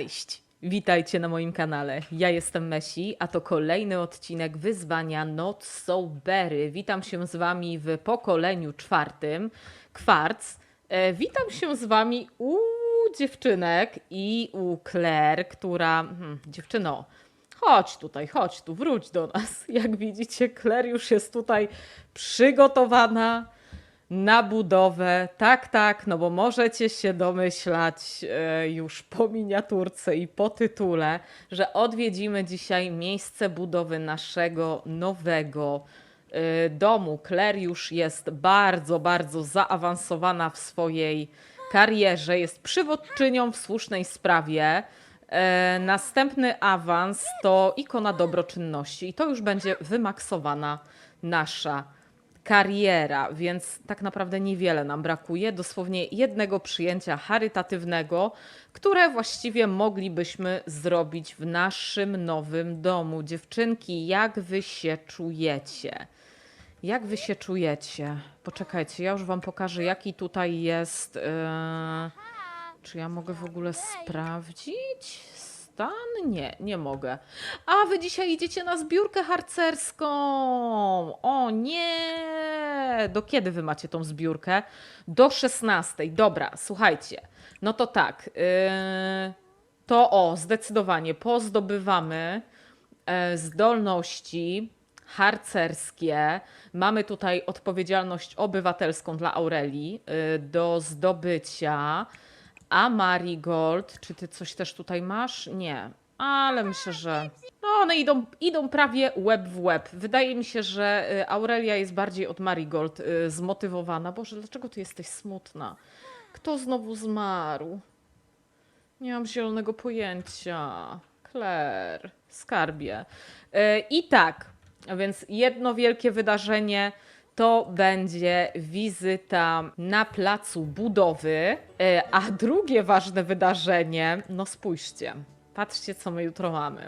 Cześć! Witajcie na moim kanale. Ja jestem Messi, a to kolejny odcinek wyzwania Not So Berry. Witam się z Wami w pokoleniu czwartym. Kwarc. E, witam się z Wami u dziewczynek i u Claire, która. Hmm, dziewczyno, chodź tutaj, chodź tu, wróć do nas. Jak widzicie, Claire już jest tutaj przygotowana na budowę. Tak, tak, no bo możecie się domyślać e, już po miniaturce i po tytule, że odwiedzimy dzisiaj miejsce budowy naszego nowego e, domu. Claire już jest bardzo, bardzo zaawansowana w swojej karierze, jest przywódczynią w słusznej sprawie. E, następny awans to ikona dobroczynności i to już będzie wymaksowana nasza kariera, więc tak naprawdę niewiele nam brakuje. Dosłownie jednego przyjęcia charytatywnego, które właściwie moglibyśmy zrobić w naszym nowym domu. Dziewczynki, jak wy się czujecie? Jak wy się czujecie? Poczekajcie, ja już wam pokażę, jaki tutaj jest. Yy... Czy ja mogę w ogóle sprawdzić stan? Nie, nie mogę. A wy dzisiaj idziecie na zbiórkę harcerską. O nie! Do kiedy wy macie tą zbiórkę? Do 16. Dobra, słuchajcie. No to tak. Yy... To o, zdecydowanie pozdobywamy e, zdolności harcerskie. Mamy tutaj odpowiedzialność obywatelską dla Aurelii y, do zdobycia. A Marigold, czy ty coś też tutaj masz? Nie. Ale myślę, że. No, one idą, idą prawie łeb w łeb. Wydaje mi się, że y, Aurelia jest bardziej od Marigold y, zmotywowana. Boże, dlaczego ty jesteś smutna? Kto znowu zmarł? Nie mam zielonego pojęcia. Claire, skarbie. Y, I tak, więc jedno wielkie wydarzenie to będzie wizyta na placu budowy, E, a drugie ważne wydarzenie, no spójrzcie, patrzcie co my jutro mamy.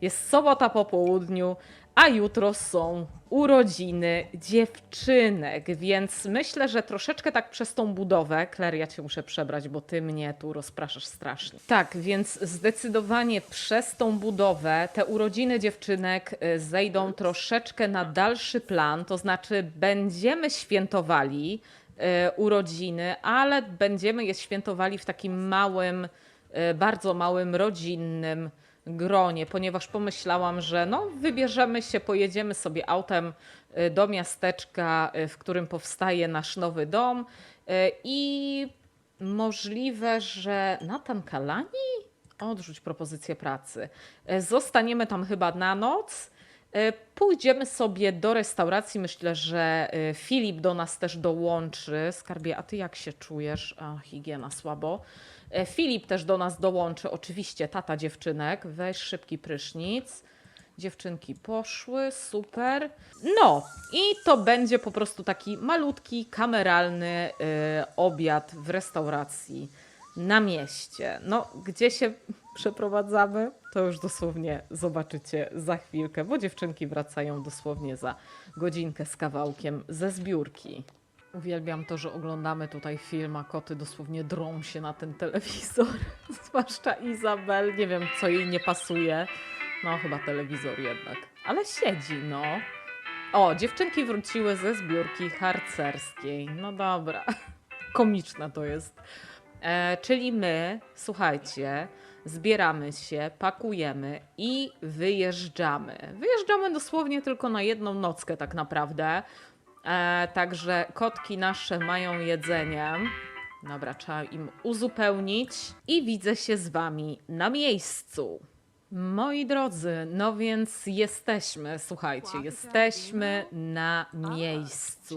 Jest sobota po południu, a jutro są urodziny dziewczynek, więc myślę, że troszeczkę tak przez tą budowę, Claire, ja cię muszę przebrać, bo ty mnie tu rozpraszasz strasznie. Tak, więc zdecydowanie przez tą budowę te urodziny dziewczynek y, zejdą troszeczkę na dalszy plan, to znaczy będziemy świętowali y, urodziny, ale będziemy je świętowali w takim małym, y, bardzo małym, rodzinnym gronie, ponieważ pomyślałam, że no, wybierzemy się, pojedziemy sobie autem y, do miasteczka, y, w którym powstaje nasz nowy dom y, i możliwe, że Natan Kalani odrzuć propozycję pracy. Zostaniemy tam chyba na noc. Y, Pójdziemy sobie do restauracji. Myślę, że y, Filip do nas też dołączy. Skarbie, a ty jak się czujesz? A, higiena słabo. E, Filip też do nas dołączy, oczywiście tata dziewczynek. Weź szybki prysznic. Dziewczynki poszły, super. No i to będzie po prostu taki malutki, kameralny obiad w restauracji na mieście. No, gdzie się przeprowadzamy, to już dosłownie zobaczycie za chwilkę, bo dziewczynki wracają dosłownie za godzinkę z kawałkiem ze zbiórki. Uwielbiam to, że oglądamy tutaj film, a koty dosłownie drą się na ten telewizor. Zwłaszcza Izabel. Nie wiem, co jej nie pasuje. No, chyba telewizor jednak. Ale siedzi, no. O, dziewczynki wróciły ze zbiórki harcerskiej. No dobra. Komiczne to jest. E, czyli my, słuchajcie, zbieramy się, pakujemy i wyjeżdżamy. Wyjeżdżamy dosłownie tylko na jedną nockę, tak naprawdę. E, także kotki nasze mają jedzenie. Dobra, trzeba im uzupełnić i widzę się z wami na miejscu. Moi drodzy, no więc jesteśmy, słuchajcie, jesteśmy na miejscu.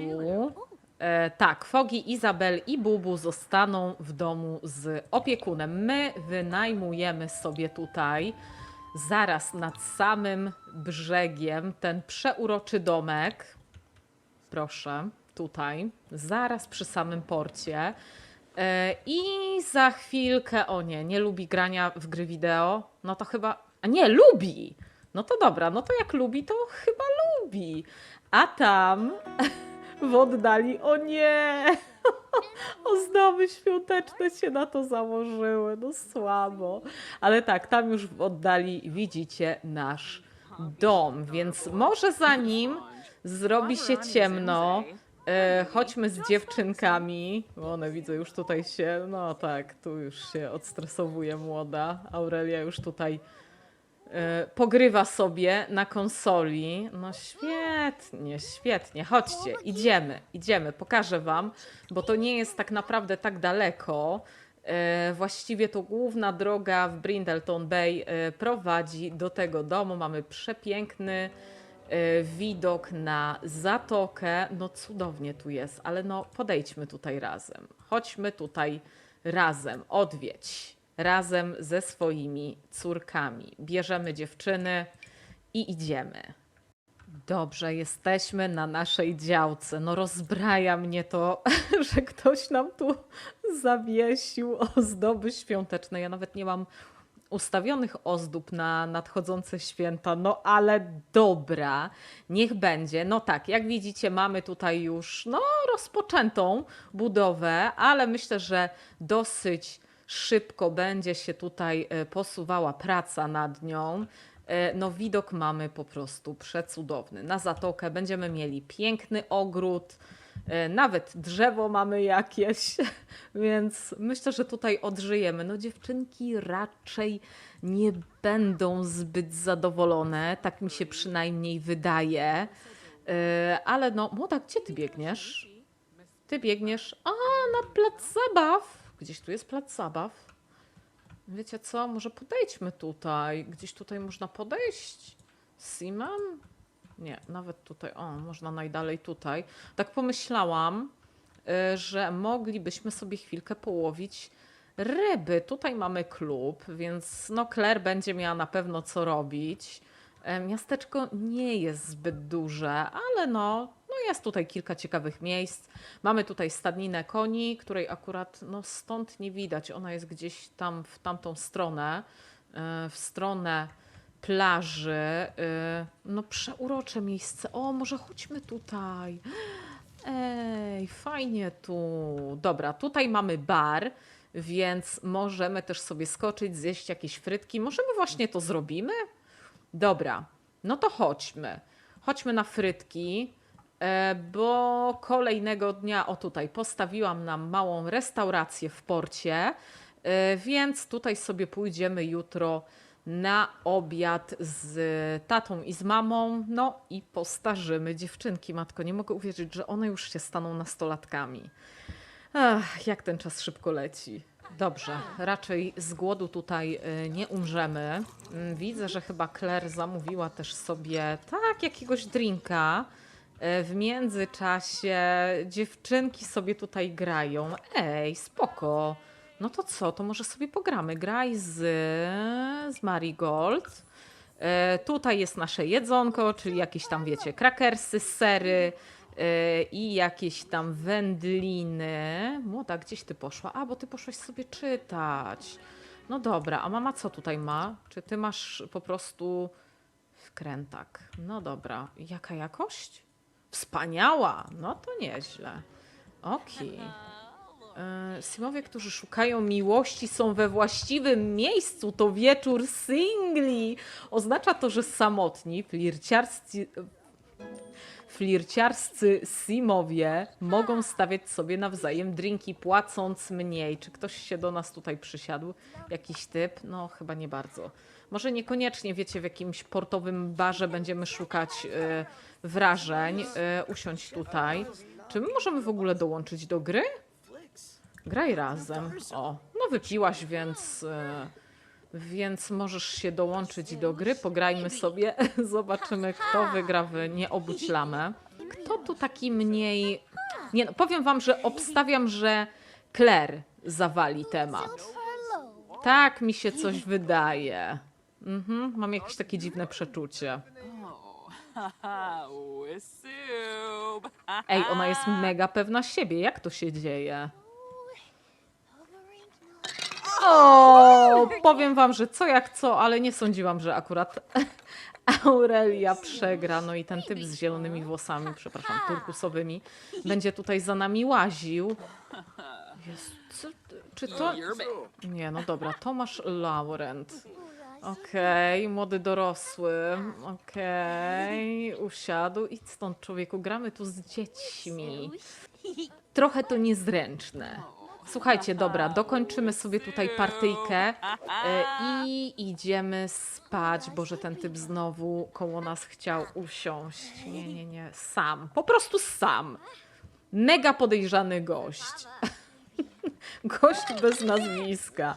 E, tak, Fogi, Izabel i Bubu zostaną w domu z opiekunem. My wynajmujemy sobie tutaj, zaraz nad samym brzegiem, ten przeuroczy domek. Proszę, tutaj, zaraz przy samym porcie. E, I za chwilkę, o nie, nie lubi grania w gry wideo. No to chyba. A nie, lubi! No to dobra, no to jak lubi, to chyba lubi. A tam w oddali, o nie! Ozdoby świąteczne się na to założyły, no słabo. Ale tak, tam już w oddali widzicie nasz dom, więc może zanim zrobi się ciemno, e, chodźmy z dziewczynkami. One widzę już tutaj się, no tak, tu już się odstresowuje młoda. Aurelia już tutaj pogrywa sobie na konsoli. No świetnie, świetnie. Chodźcie, idziemy, idziemy. Pokażę wam, bo to nie jest tak naprawdę tak daleko. E, Właściwie to główna droga w Brindleton Bay e, prowadzi do tego domu. Mamy przepiękny widok na zatokę. No cudownie tu jest, ale no podejdźmy tutaj razem. Chodźmy tutaj razem, odwiedź. Razem ze swoimi córkami. Bierzemy dziewczyny i idziemy. Dobrze, jesteśmy na naszej działce. No rozbraja mnie to, że ktoś nam tu zawiesił ozdoby świąteczne. Ja nawet nie mam ustawionych ozdób na nadchodzące święta, no ale dobra, niech będzie. No tak, jak widzicie, mamy tutaj już no, rozpoczętą budowę, ale myślę, że dosyć szybko będzie się tutaj e, posuwała praca nad nią. E, No, widok mamy po prostu przecudowny. Na zatokę będziemy mieli piękny ogród, e, nawet drzewo mamy jakieś, więc myślę, że tutaj odżyjemy. No, dziewczynki raczej nie będą zbyt zadowolone, tak mi się przynajmniej wydaje. Ale no, młoda, gdzie ty biegniesz? Ty biegniesz, a na plac zabaw. Gdzieś tu jest plac zabaw. Wiecie co, może podejdźmy tutaj. Gdzieś tutaj można podejść? Simon? Nie, nawet tutaj. O, można najdalej tutaj. Tak pomyślałam, y, że moglibyśmy sobie chwilkę połowić ryby. Tutaj mamy klub, więc no Claire będzie miała na pewno co robić. E, Miasteczko nie jest zbyt duże, ale no jest tutaj kilka ciekawych miejsc. Mamy tutaj stadninę koni, której akurat no stąd nie widać. Ona jest gdzieś tam w tamtą stronę, e, w stronę plaży. E, No przeurocze miejsce. O, może chodźmy tutaj. Ej, fajnie tu. Dobra, tutaj mamy bar, więc możemy też sobie skoczyć, zjeść jakieś frytki. Możemy właśnie to zrobimy? Dobra, no to chodźmy. Chodźmy na frytki, bo kolejnego dnia, o tutaj, postawiłam nam małą restaurację w porcie, e, więc tutaj sobie pójdziemy jutro na obiad z tatą i z mamą, no i postarzymy dziewczynki. Matko, nie mogę uwierzyć, że one już się staną nastolatkami. Ach, jak ten czas szybko leci. Dobrze, raczej z głodu tutaj y, nie umrzemy. Mm, Widzę, że chyba Claire zamówiła też sobie tak jakiegoś drinka. Y, W międzyczasie dziewczynki sobie tutaj grają. Ej, spoko. No to co, to może sobie pogramy. Graj z, z Marigold. E, Tutaj jest nasze jedzonko, czyli jakieś tam, wiecie, krakersy, sery e, i jakieś tam wędliny. Młoda, gdzieś ty poszła? A, bo ty poszłaś sobie czytać. No dobra, a mama co tutaj ma? Czy ty masz po prostu wkrętak? No dobra, jaka jakość? Wspaniała, no to nieźle. Okej. E, Simowie, którzy szukają miłości, są we właściwym miejscu. To wieczór singli. Oznacza to, że samotni, flirciarscy, flirciarscy Simowie mogą stawiać sobie nawzajem drinki, płacąc mniej. Czy ktoś się do nas tutaj przysiadł? Jakiś typ? No, chyba nie bardzo. Może niekoniecznie, wiecie, w jakimś portowym barze będziemy szukać e, wrażeń. E, usiąść tutaj. Czy my możemy w ogóle dołączyć do gry? Graj razem. O, no wypiłaś, więc. e, Więc możesz się dołączyć do gry. Pograjmy sobie. Zobaczymy, kto wygra w Nie obudź lamę. Kto tu taki mniej. Nie, no, powiem wam, że obstawiam, że Claire zawali temat. Tak mi się coś wydaje. Mhm, mam jakieś takie dziwne przeczucie. Ej, ona jest mega pewna siebie. Jak to się dzieje? O, powiem wam, że co jak co, ale nie sądziłam, że akurat Aurelia przegra. No i ten typ z zielonymi włosami, przepraszam, turkusowymi, będzie tutaj za nami łaził. Jest, czy to... Nie, no dobra, Tomasz Laurent. Okej, młody dorosły. Okej, usiadł. Idź stąd, człowieku, gramy tu z dziećmi. Trochę to niezręczne. Słuchajcie, dobra, dokończymy sobie tutaj partyjkę e, i idziemy spać. Boże, ten typ znowu koło nas chciał usiąść. Nie, nie, nie, sam. Po prostu sam. Mega podejrzany gość. Gość bez nazwiska.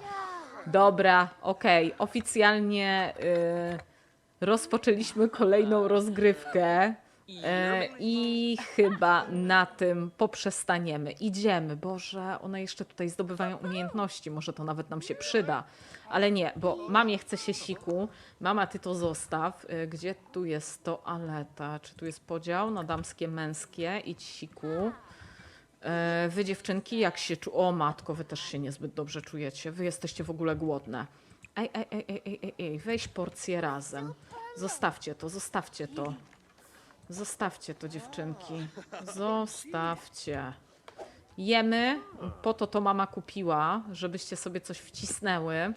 Dobra, okej. Oficjalnie y, rozpoczęliśmy kolejną rozgrywkę. E, I chyba na tym poprzestaniemy. Idziemy. Boże, one jeszcze tutaj zdobywają umiejętności. Może to nawet nam się przyda. Ale nie, bo mamie chce się siku. Mama, ty to zostaw. E, Gdzie tu jest toaleta? Czy tu jest podział na damskie, męskie? Idź siku. E, Wy dziewczynki, jak się czu... O matko, wy też się niezbyt dobrze czujecie. Wy jesteście w ogóle głodne. Ej, ej, ej, ej, ej, ej, weź porcję razem. Zostawcie to, zostawcie to. Zostawcie to, dziewczynki. Zostawcie. Jemy, po to to mama kupiła, żebyście sobie coś wcisnęły. Eee,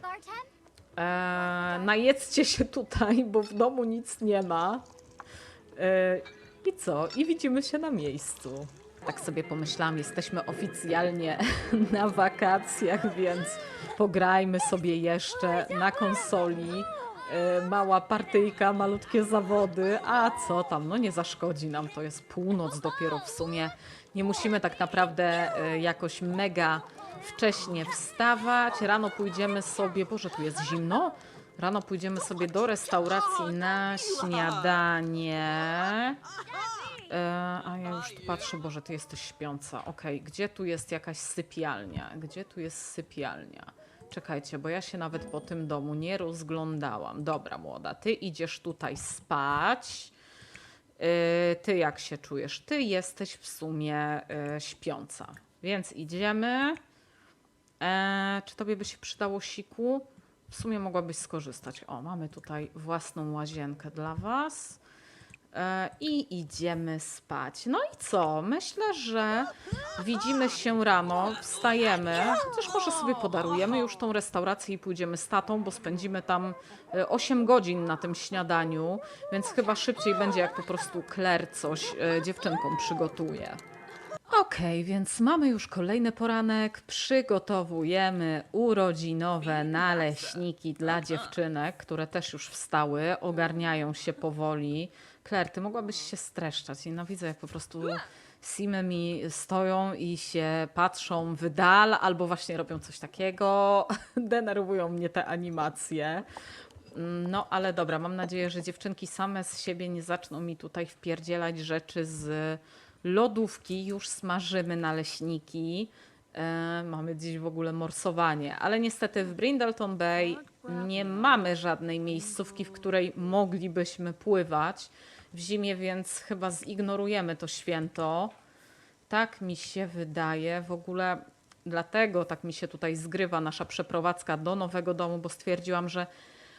najedzcie się tutaj, bo w domu nic nie ma. Eee, I co? I widzimy się na miejscu. Tak sobie pomyślałam, jesteśmy oficjalnie na wakacjach, więc pograjmy sobie jeszcze na konsoli. E, Mała partyjka, malutkie zawody, a co tam, no nie zaszkodzi nam, to jest północ dopiero w sumie. Nie musimy tak naprawdę e, jakoś mega wcześnie wstawać. Rano pójdziemy sobie, Boże, tu jest zimno. Rano pójdziemy sobie do restauracji na śniadanie. E, a ja już tu patrzę, Boże, ty jesteś śpiąca. Okej, gdzie tu jest jakaś sypialnia? Gdzie tu jest sypialnia? Czekajcie, bo ja się nawet po tym domu nie rozglądałam. Dobra, młoda, ty idziesz tutaj spać. E, ty jak się czujesz? Ty jesteś w sumie e, śpiąca. Więc idziemy. Czy tobie by się przydało siku? W sumie mogłabyś skorzystać. O, mamy tutaj własną łazienkę dla was. E, I idziemy spać. No i co? Myślę, że widzimy się rano, wstajemy, chociaż może sobie podarujemy już tą restaurację i pójdziemy z tatą, bo spędzimy tam e, 8 godzin na tym śniadaniu, więc chyba szybciej będzie, jak po prostu Claire coś e, dziewczynkom przygotuje. Okej, więc mamy już kolejny poranek. Przygotowujemy urodzinowe naleśniki dla dziewczynek, które też już wstały, ogarniają się powoli. Claire, ty mogłabyś się streszczać. Nienawidzę, jak po prostu simy mi stoją i się patrzą w dal, albo właśnie robią coś takiego. Denerwują mnie te animacje. No, ale dobra, mam nadzieję, że dziewczynki same z siebie nie zaczną mi tutaj wpierdzielać rzeczy z lodówki. Już smażymy naleśniki. E, mamy dziś w ogóle morsowanie, ale niestety w Brindleton Bay nie mamy żadnej miejscówki, w której moglibyśmy pływać w zimie, więc chyba zignorujemy to święto. Tak mi się wydaje. W ogóle dlatego tak mi się tutaj zgrywa nasza przeprowadzka do nowego domu, bo stwierdziłam, że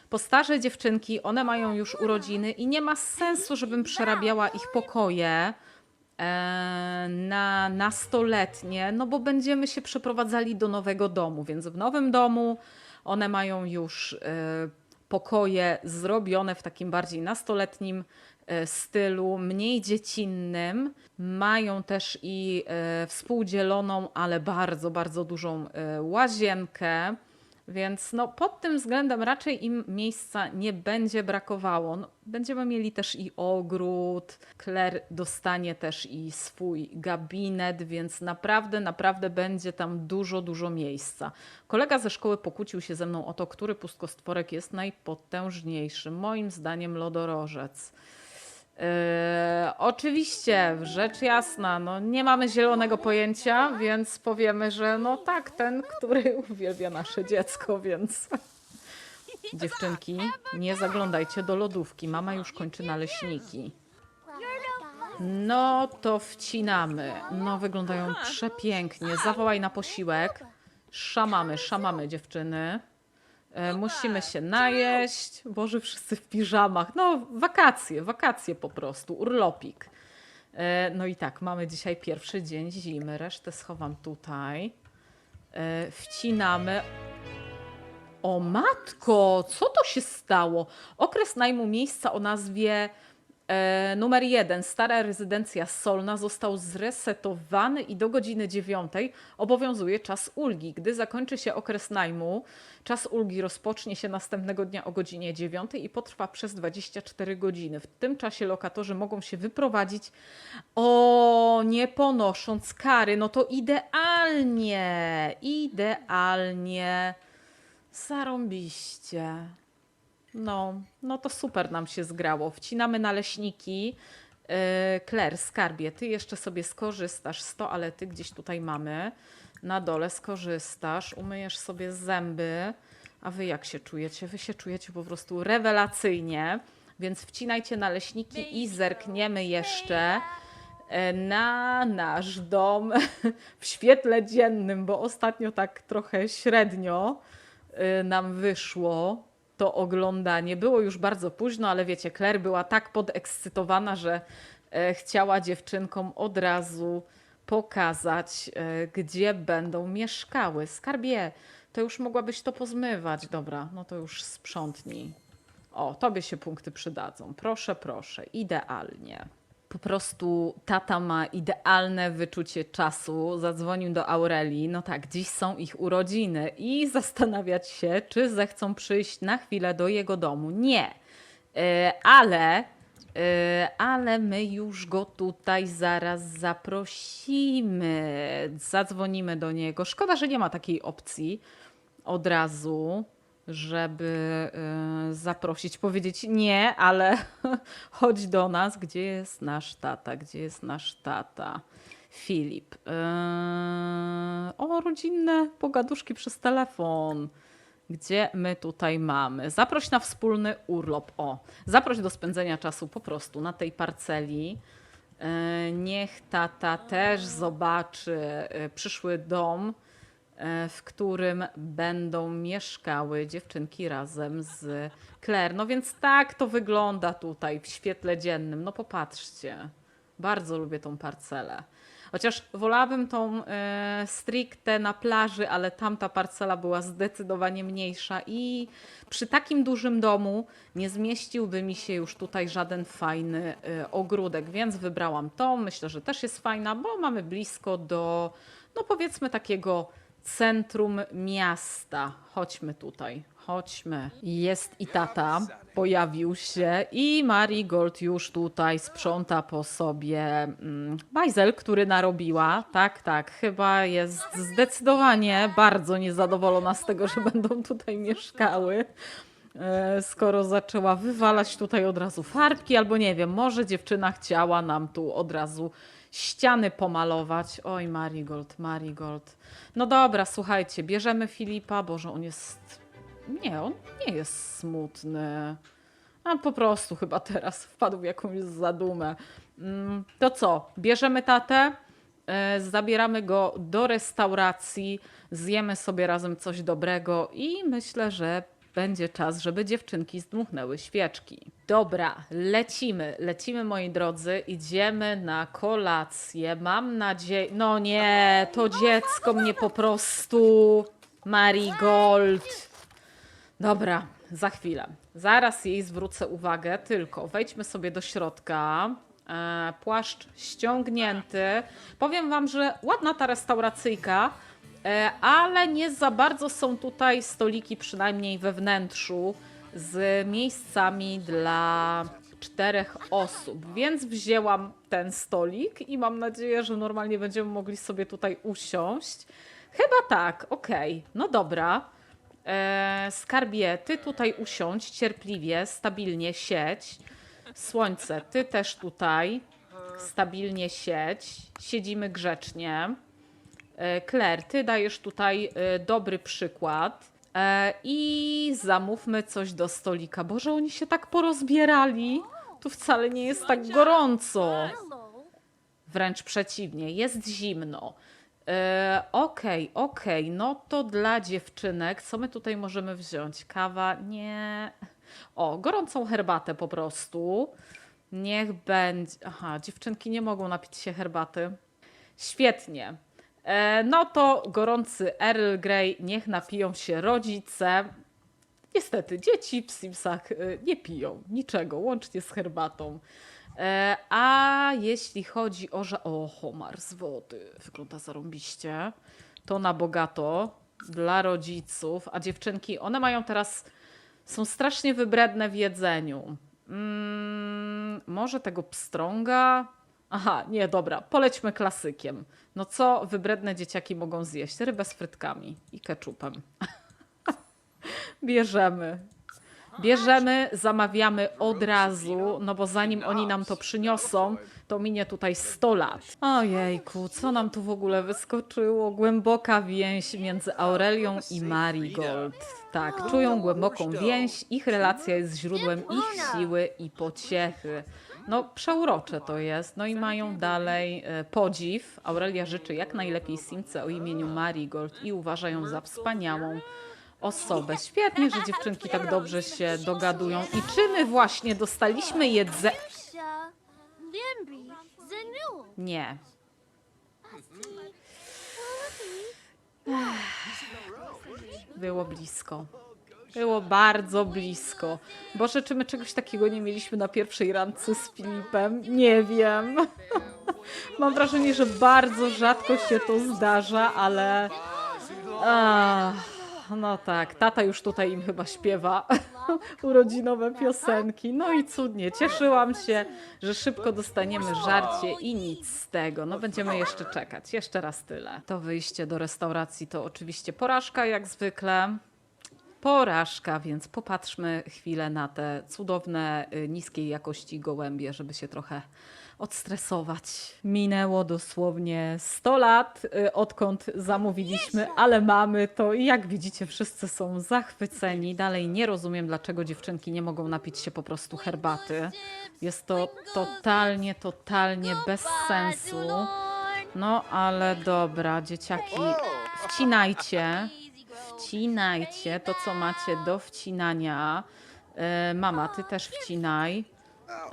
postarze dziewczynki, one mają już urodziny i nie ma sensu, żebym przerabiała ich pokoje na nastoletnie, no bo będziemy się przeprowadzali do nowego domu, więc w nowym domu one mają już e, pokoje zrobione w takim bardziej nastoletnim e, stylu, mniej dziecinnym. Mają też i e, współdzieloną, ale bardzo, bardzo dużą e, łazienkę. Więc no, pod tym względem raczej im miejsca nie będzie brakowało. No, będziemy mieli też i ogród. Claire dostanie też i swój gabinet, więc naprawdę, naprawdę będzie tam dużo, dużo miejsca. Kolega ze szkoły pokłócił się ze mną o to, który pustkostworek jest najpotężniejszy. Moim zdaniem lodorożec. Oczywiście, rzecz jasna, no nie mamy zielonego pojęcia, więc powiemy, że no tak, ten, który uwielbia nasze dziecko, więc dziewczynki, nie zaglądajcie do lodówki, mama już kończy naleśniki. No to wcinamy. No wyglądają przepięknie. Zawołaj na posiłek. Szamamy, szamamy dziewczyny. E, musimy się najeść. Boże, wszyscy w piżamach. No, wakacje, wakacje po prostu, urlopik. E, no i tak, mamy dzisiaj pierwszy dzień zimy. Resztę schowam tutaj. E, wcinamy. O matko, co to się stało? Okres najmu miejsca o nazwie e, numer jeden, stara rezydencja Solna, został zresetowany i do godziny dziewiątej obowiązuje czas ulgi. Gdy zakończy się okres najmu, czas ulgi rozpocznie się następnego dnia o godzinie dziewiątej i potrwa przez 24 godziny. W tym czasie lokatorzy mogą się wyprowadzić o, nie ponosząc kary. No to idealnie, idealnie. Zarąbiście. No, no to super nam się zgrało. Wcinamy naleśniki. Yy, Claire, skarbie, ty jeszcze sobie skorzystasz z toalety, gdzieś tutaj mamy. Na dole skorzystasz, umyjesz sobie zęby. A wy jak się czujecie? Wy się czujecie po prostu rewelacyjnie. Więc wcinajcie naleśniki i zerkniemy jeszcze e, na nasz dom w świetle dziennym, bo ostatnio tak trochę średnio y, nam wyszło to oglądanie. Było już bardzo późno, ale wiecie, Claire była tak podekscytowana, że e, chciała dziewczynkom od razu pokazać, e, gdzie będą mieszkały. Skarbie, to już mogłabyś to pozmywać. Dobra, no to już sprzątnij. O, tobie się punkty przydadzą. Proszę, proszę, idealnie. Po prostu tata ma idealne wyczucie czasu. Zadzwonił do Aurelii. No tak, dziś są ich urodziny i zastanawiać się, czy zechcą przyjść na chwilę do jego domu. Nie, E, ale, e, ale my już go tutaj zaraz zaprosimy. Zadzwonimy do niego. Szkoda, że nie ma takiej opcji od razu, żeby e, zaprosić, powiedzieć nie, ale chodź do nas, gdzie jest nasz tata, gdzie jest nasz tata. Filip. E, o, rodzinne pogaduszki przez telefon. Gdzie my tutaj mamy? Zaproś na wspólny urlop. O, zaproś do spędzenia czasu po prostu na tej parceli. E, Niech tata też zobaczy przyszły dom, w którym będą mieszkały dziewczynki razem z Claire. No więc tak to wygląda tutaj w świetle dziennym. No popatrzcie. Bardzo lubię tą parcelę. Chociaż wolałabym tą e, stricte na plaży, ale tamta parcela była zdecydowanie mniejsza i przy takim dużym domu nie zmieściłby mi się już tutaj żaden fajny e, ogródek, więc wybrałam tą. Myślę, że też jest fajna, bo mamy blisko do, no powiedzmy, takiego centrum miasta. Chodźmy tutaj, chodźmy. Jest i tata, pojawił się i Marigold już tutaj sprząta po sobie mm, bajzel, który narobiła. Tak, tak, chyba jest zdecydowanie bardzo niezadowolona z tego, że będą tutaj mieszkały. E, Skoro zaczęła wywalać tutaj od razu farbki, albo nie wiem, może dziewczyna chciała nam tu od razu ściany pomalować. Oj, Marigold, Marigold. No dobra, słuchajcie, bierzemy Filipa. Boże, on jest. Nie, on nie jest smutny. A po prostu chyba teraz wpadł w jakąś zadumę. Mm, To co? Bierzemy tatę, e, zabieramy go do restauracji, zjemy sobie razem coś dobrego i myślę, że będzie czas, żeby dziewczynki zdmuchnęły świeczki. Dobra, lecimy, lecimy moi drodzy, idziemy na kolację. Mam nadzieję. No nie, to dziecko mnie po prostu. Marigold. Dobra, za chwilę. Zaraz jej zwrócę uwagę, tylko wejdźmy sobie do środka. E, płaszcz ściągnięty. Powiem Wam, że ładna ta restauracyjka, ale nie za bardzo są tutaj stoliki, przynajmniej we wnętrzu, z miejscami dla czterech osób. Więc wzięłam ten stolik i mam nadzieję, że normalnie będziemy mogli sobie tutaj usiąść. Chyba tak, okej. No dobra. E, skarbie, ty tutaj usiądź cierpliwie, stabilnie siedź. Słońce, ty też tutaj stabilnie siedź. Siedzimy grzecznie. E, Claire, ty dajesz tutaj e, dobry przykład. E, I zamówmy coś do stolika. Boże, oni się tak porozbierali. Tu wcale nie jest tak gorąco. Wręcz przeciwnie, jest zimno. Okej, okej, no to dla dziewczynek, co my tutaj możemy wziąć? Kawa? Nie. O, gorącą herbatę po prostu. Niech będzie. Aha, dziewczynki nie mogą napić się herbaty. Świetnie. E, no to gorący Earl Grey, niech napiją się rodzice. Niestety, dzieci w Simsach y, nie piją niczego, łącznie z herbatą. E, A jeśli chodzi o, że. O, homar z wody. Wygląda zarąbiście. To na bogato dla rodziców. A dziewczynki, one mają teraz. Są strasznie wybredne w jedzeniu. Mm, może tego pstrąga? Aha, nie, dobra, polećmy klasykiem. No co wybredne dzieciaki mogą zjeść? Rybę z frytkami i keczupem. Bierzemy. Bierzemy, zamawiamy od razu, no bo zanim oni nam to przyniosą, to minie tutaj 100 lat. Ojejku, co nam tu w ogóle wyskoczyło? Głęboka więź między Aurelią i Marigold. Tak, czują głęboką więź, ich relacja jest źródłem ich siły i pociechy. No, przeurocze to jest. No i mają dalej e, podziw. Aurelia życzy jak najlepiej Simce o imieniu Marigold i uważa ją za wspaniałą osobę. Świetnie, że dziewczynki tak dobrze się dogadują. I czy my właśnie dostaliśmy jedzenie? Nie. Było blisko. Było bardzo blisko. Boże, czy my czegoś takiego nie mieliśmy na pierwszej randce z Filipem? Nie wiem. Mam wrażenie, że bardzo rzadko się to zdarza, ale. Ach, no tak, tata już tutaj im chyba śpiewa urodzinowe piosenki. No i cudnie, cieszyłam się, że szybko dostaniemy żarcie i nic z tego. No będziemy jeszcze czekać, jeszcze raz tyle. To wyjście do restauracji to oczywiście porażka jak zwykle. Porażka, więc popatrzmy chwilę na te cudowne, y, niskiej jakości gołębie, żeby się trochę odstresować. Minęło dosłownie 100 lat, y, odkąd zamówiliśmy, ale mamy to i jak widzicie, wszyscy są zachwyceni. Dalej nie rozumiem, dlaczego dziewczynki nie mogą napić się po prostu herbaty. Jest to totalnie, totalnie bez sensu. No ale dobra, dzieciaki, wcinajcie. Wcinajcie to, co macie do wcinania. E, mama, ty też wcinaj.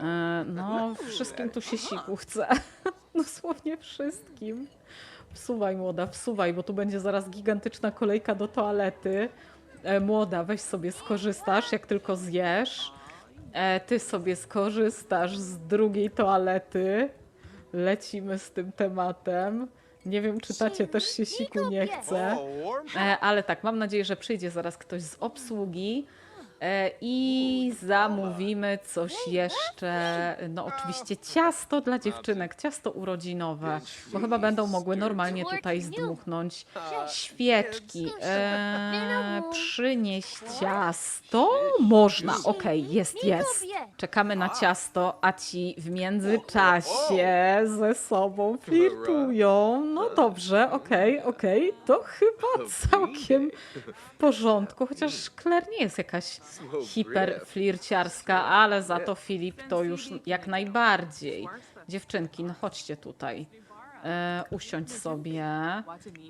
E, no, wszystkim tu się siku chce. Dosłownie wszystkim. Wsuwaj, młoda, wsuwaj, bo tu będzie zaraz gigantyczna kolejka do toalety. E, młoda, weź sobie skorzystasz, jak tylko zjesz. Ty sobie skorzystasz z drugiej toalety. Lecimy z tym tematem. Nie wiem, czy tacie też się siku nie chce. E, ale tak, mam nadzieję, że przyjdzie zaraz ktoś z obsługi i zamówimy coś jeszcze. No, oczywiście ciasto dla dziewczynek, ciasto urodzinowe, bo chyba będą mogły normalnie tutaj zdmuchnąć świeczki. E, przynieść ciasto? Można, okej, jest, jest. Czekamy na ciasto, a ci w międzyczasie ze sobą flirtują. No dobrze, okej, okej. To chyba całkiem w porządku, chociaż Claire nie jest jakaś hiperflirciarska, ale za to Filip to już jak najbardziej. Dziewczynki, no chodźcie tutaj. E, usiądź sobie.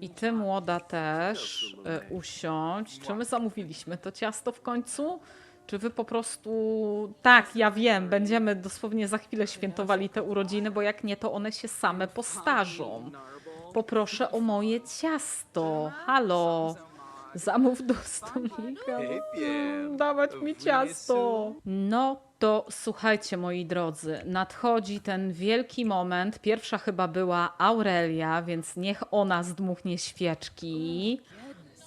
I ty młoda też e, usiądź. Czy my zamówiliśmy to ciasto w końcu? Czy wy po prostu. Tak, ja wiem, będziemy dosłownie za chwilę świętowali te urodziny, bo jak nie, to one się same postarzą. Poproszę o moje ciasto. Halo. Zamów do stolnika. Mm, dawać mi ciasto. No to słuchajcie, moi drodzy, nadchodzi ten wielki moment. Pierwsza chyba była Aurelia, więc niech ona zdmuchnie świeczki.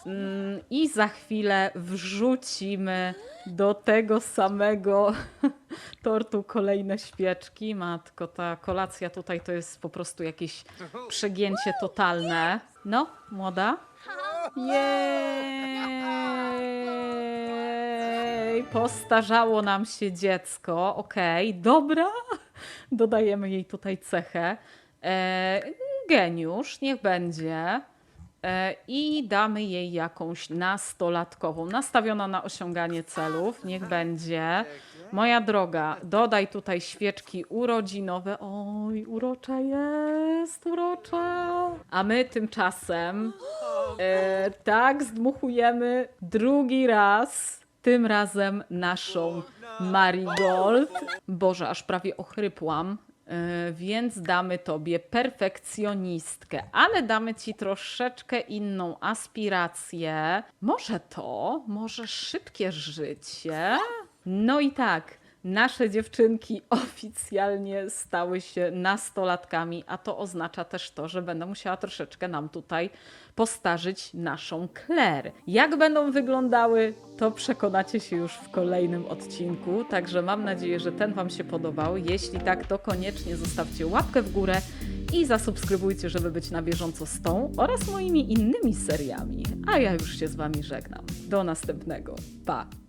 Mm, I za chwilę wrzucimy do tego samego tortu kolejne świeczki. Matko, ta kolacja tutaj to jest po prostu jakieś przegięcie totalne. No, młoda? Jej! Postarzało nam się dziecko. Okej, dobra. Dodajemy jej tutaj cechę. E, geniusz, niech będzie. E, I damy jej jakąś nastolatkową, nastawiona na osiąganie celów. Niech będzie. Moja droga, dodaj tutaj świeczki urodzinowe. Oj, urocza jest, urocza. A my tymczasem e, tak zdmuchujemy drugi raz. Tym razem naszą Marigold. Boże, aż prawie ochrypłam. E, Więc damy tobie perfekcjonistkę, ale damy ci troszeczkę inną aspirację. Może to, może szybkie życie. No i tak, nasze dziewczynki oficjalnie stały się nastolatkami, a to oznacza też to, że będę musiała troszeczkę nam tutaj postarzyć naszą Claire. Jak będą wyglądały, to przekonacie się już w kolejnym odcinku, także mam nadzieję, że ten Wam się podobał. Jeśli tak, to koniecznie zostawcie łapkę w górę i zasubskrybujcie, żeby być na bieżąco z tą oraz moimi innymi seriami. A ja już się z Wami żegnam. Do następnego. Pa!